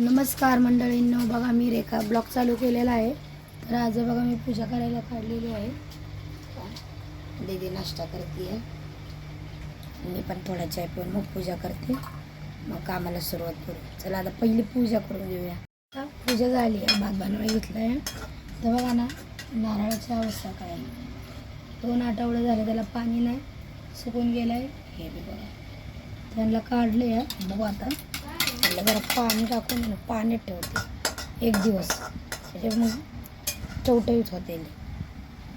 नमस्कार मंडळींनो बघा मी रेखा. ब्लॉग चालू केलेला आहे. तर आज बघा मी पूजा करायला काढलेली आहे. दीदी नाश्ता करते आहे मी पण थोडा चाय पिऊन मग पूजा करते. मग कामाला सुरुवात करू. चला आता पहिली पूजा करून घेऊया. आता पूजा झाली. आहे भात बनवाय घेतला आहे तर बघा ना नारळाची अवस्था काय दोन आठवडे झाले त्याला पाणी नाही. सुकून गेलं आहे हे बी बघा. त्यांना काढले आहे बघू आता. त्याला जरा पाणी टाकून पाण्यात ठेवते. एक दिवस. त्याच्या मग टवटवीत होते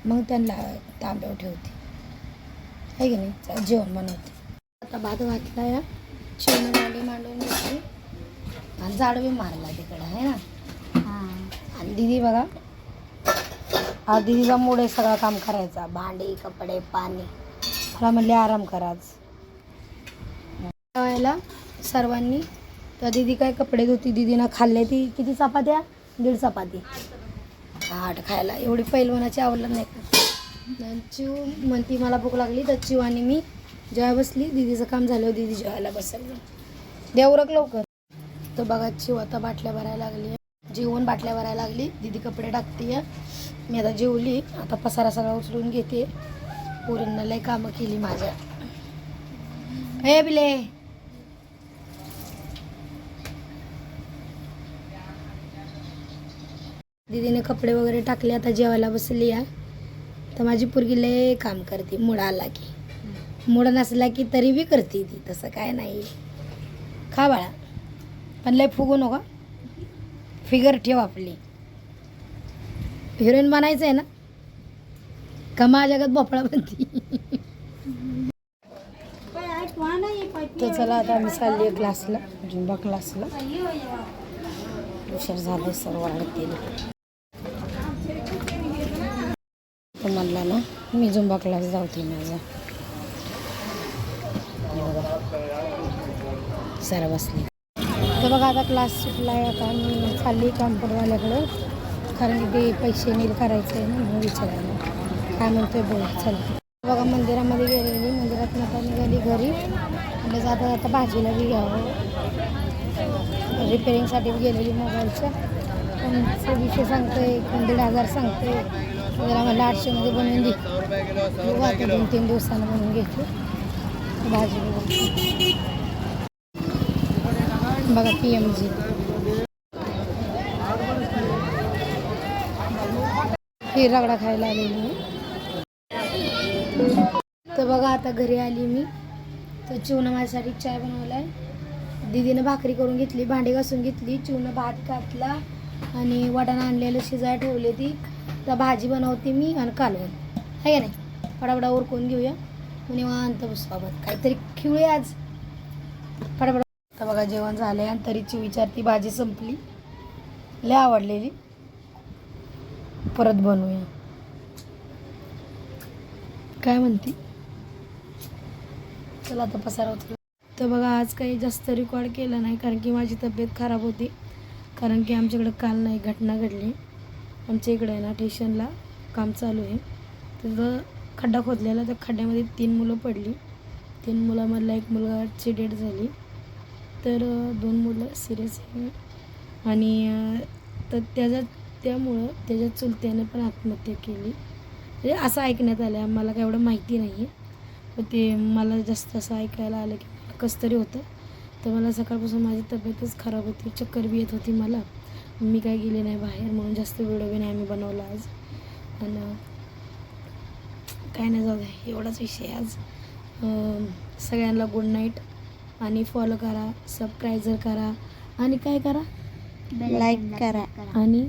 मग त्यांना तांब्यावर ठेवते. आहे की नाही? जेवण बनवते. आता भात घातला आहे चिवण भांडी मांडून घेतली. आणि जाडवी मारला तिकडं आहे ना? आणि दिदी बघा आज दिदीचा मुळे सगळं काम करायचा. भांडी कपडे पाणी. मला म्हणले आराम कराच वेळेला सर्वांनी तर दिदी काय कपडे धुती? दिदीनं खाल्ले ती किती चपात्या? दीड चपाती. आठ खायला. एवढी पैलवानाची आवडलं नाही का? आणि चिव म्हणती मला भूक लागली तर चिव आणि मी जेव्हा बसली. दिदीचं काम झालं दिदी जेवायला बसली. देवरक लवकर. तर बघा चिव आता बाटल्या भरायला लागली. जेवण बाटल्या भरायला लागली. दिदी कपडे टाकते मी आता जेवली. आता पसारा सगळा उचलून घेते. पोरींना लय कामं केली माझ्या. हे बिले. दीदीने कपडे वगैरे टाकले आता जेवायला बसली आहे. तर माझी पोरगी लय काम करते मुड आला की. मुड नसला की तरी बी करते ती तसं काय नाही. खा बाळा. पण लय फुगू नका. फिगर ठेव आपली. हिरोईन बनायचं आहे ना? का माझ्या जगात भोपळा बनती? तर चला आता आम्ही चालली क्लासला झुंबा क्लासला उशीर झालं सर्व वाढतील तो म्हणला ना मी झुंबा क्लास जाऊते माझा. बघा सर बसली. तर बघा आता क्लास सुटला आहे आता मी चालली कॉम्प्युटरवाल्याकडं कारण की ते पैसे नील करायचे आहे ना म्हणून विचारायला काय म्हणतोय बोल चल. बघा मंदिरामध्ये गेलेली मंदिरात आता निघाली घरी. म्हणजे जाता जाता भाजीला बी घ्यावं. रिपेरिंगसाठी गेलेली मोबाईलच्या. पण विषय सांगतोय दीड हजार सांगते जरा मला आठशेमध्ये बनवून दे. बघू आता दोन तीन दिवसानं बनवून घेतो. भाजी बघू. बघा पी एम जी ही रगडा खायला आलेली मी तर बघा आता घरी आली मी. तर चिवनं माझ्यासाठी चाय बनवला आहे दिदीनं भाकरी करून घेतली भांडी घासून घेतली चिवनं भात घातला आणि वडाणं आणलेलं शिजाय ठेवले ती. तर भाजी बनवते मी आणि कालवण. आहे का नाही? फडाफडा उरकून घेऊया निवांत बसवाबत काहीतरी खिळूया आज. फटाफट. तर बघा जेवण झालं आहे आणि तरीची विचारती भाजी संपली. लय आवडलेली. परत बनवूया. काय म्हणती? चला आता पसारा होतो तर बघा आज काही जास्त रेकॉर्ड केलं नाही कारण की माझी तब्येत खराब होती. कारण की आमच्याकडे काल नाही घटना घडली. आमच्या इकडे आहे ना ठेशनला काम चालू आहे. तिथं खड्डा खोदलेला त्या खड्ड्यामध्ये तीन मुलं पडली. तीन मुलामधला एक मुलगाची डेट झाली. तर दोन मुलं सिरियस आहे. आणि तर त्याच्या त्यामुळं त्याच्या चुलत्याने पण आत्महत्या केली. म्हणजे असं ऐकण्यात आलं आहे मला काय एवढं माहिती नाही आहे पण ते मला जास्त असं ऐकायला आलं की मला कसं तरी होतं. तर मला सकाळपासून माझी तब्येतच खराब होती. चक्कर बी येत होती मला. मी काय गेले नाही बाहेर म्हणून जास्त व्हिडिओ बी नाही आम्ही बनवला आज. आणि काय नाही जाऊ दे एवढाच विषय आज. सगळ्यांना गुड नाईट आणि फॉलो करा सबस्क्रायझर करा आणि काय करा? लाईक करा. आणि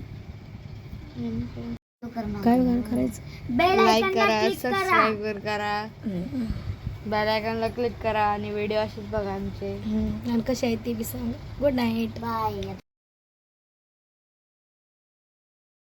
काय करा- करायचं? लाईक करा. सबस्क्राईब करा. बेल आयकॉनला क्लिक करा आणि व्हिडिओ असेच बघा आमचे. आणि कसे आहेत ते बी सांग. Good night bye